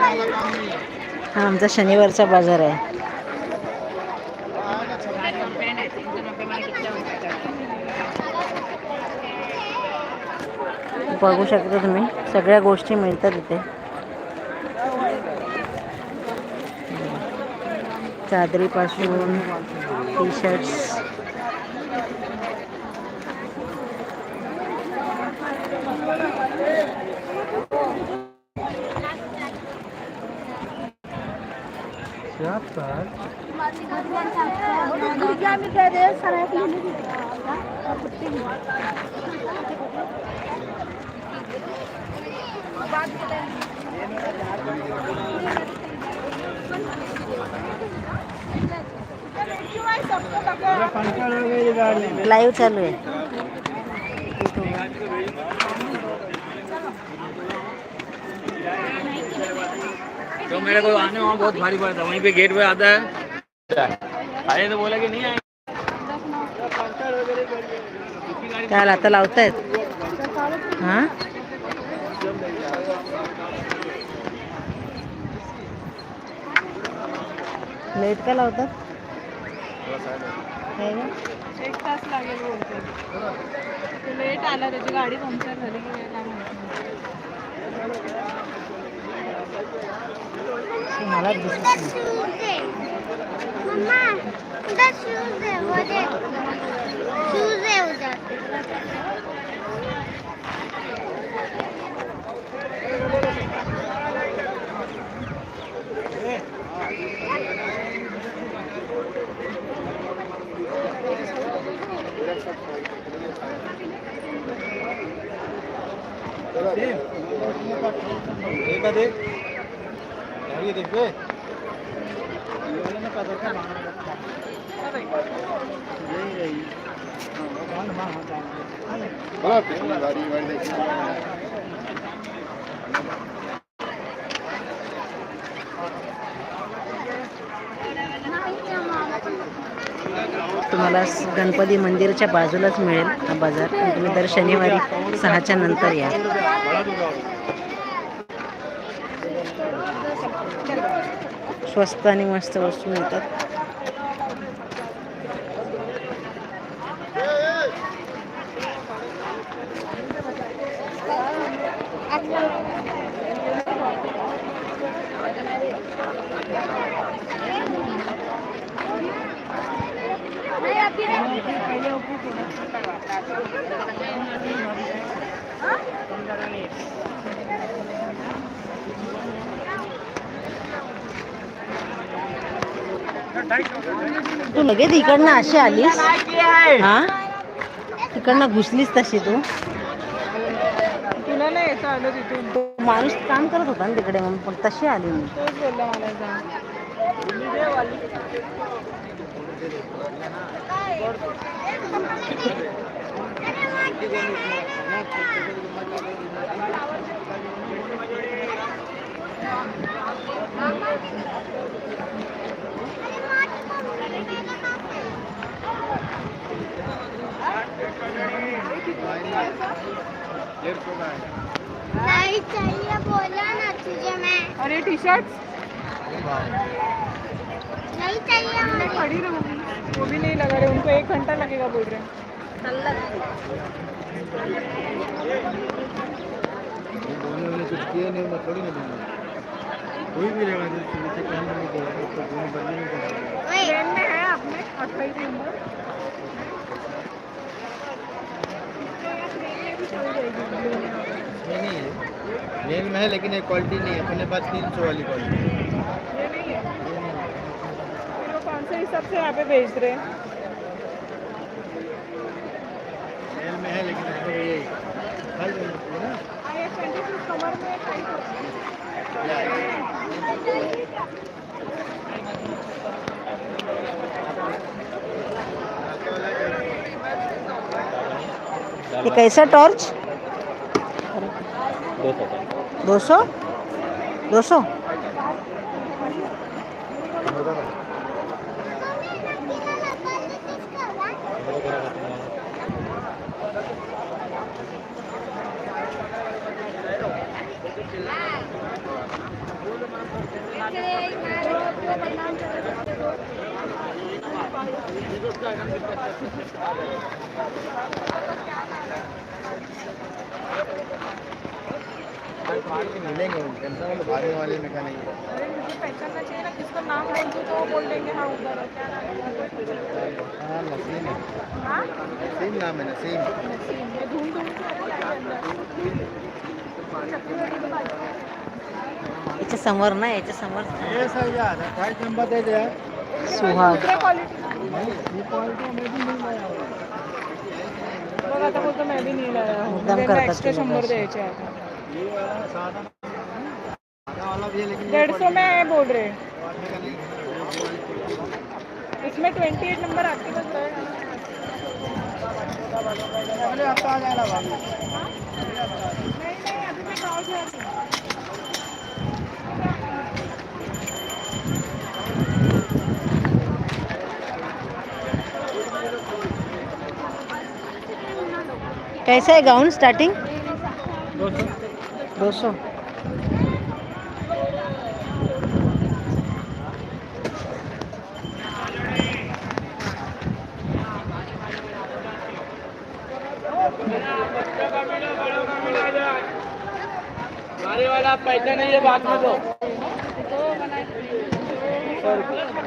हा आमचा शनिवारचा बाजार आहे. बघू शकता तुम्ही सगळ्या गोष्टी मिळतात इथे. चादरीपासून टी शर्ट्स लाईव्ह चालू आहे तो मेरे को आने वहाँ बहुत भारी पड़ता है वहीं पे गेट पे आता है। आए तो बोला कि नहीं आए त्याला आता लावतायत हा? लेट का लावतात गं? एक तास लागेल बोलते तो लेट आला त्याची गाडी पंक्चर झाली की काय I like this one. Mama, the shoes there. Shoes there. Same. Take a day. तुम्हाला गणपती मंदिरच्या बाजूलाच मिळेल हा बाजार. पण तुम्ही दर शनिवारी सहाच्या नंतर या. स्वस्त आणि मस्त वस्तू मिळतात तू लगेच इकडनं अशी आलीस? हा? तिकडनं घुसलीस तशी तू? तुला नाही आलं तिथून. माणूस काम करत होता ना तिकडे म्हणून पण तशी आली मी बोलला मला नहीं चाहिए बोला ना तुझे मैं। अरे टी शर्ट नहीं चाहिए मुझे खड़ी रहूँगी। वो भी नहीं लगा रहे उनको एक घंटा लगेगा बोल रहे हैं। कुछ किए नहीं मैं थोड़ी ना कोई भी शुरू से कहीं नहीं देगा उसको दोनों बदले में है आपने अट्ठाईस नंबर। ये नहीं है मेल में है लेकिन ये क्वालिटी नहीं है। अपने पास तीन सौ वाली क्वालिटी है। फिर कौन से हिसाब से यहाँ पे भेज रहे हैं? मेल में है लेकिन उसको ये फल ना? हाँ, ये 26 कमर में टाइट होता है। ये कैसा टॉर्च করে দুশো? দুশো? मिलेंगे वाले भागने वाले मैकेनिक अरे मुझे पहचानना चाहिए ना किसका नाम बोल तो बोल देंगे हाँ उधर है क्या नसीम है नसीम नाम है नसीम नसीम ढूंढ ढूंढ के के याच्या समोर. ना याच्या समोर ये सर यार अट्ठाईस नंबर दे दे सुहाग। दुसऱ्या क्वालिटी नहीं ये क्वालिटी में भी नहीं लाया हुआ बघ आता बोलतो मैं भी नहीं लाया हूँ करतात ते है डेढ़ सौ में बोल रहे. इसमें ट्वेंटी एट नंबर आपके पास है. आ जाएगा भाभी नहीं नहीं अभी मैं गाँव कैसा है गाउन स्टार्टिंग दो सौ। सौ वाला पैसा नहीं है बात में दो तो।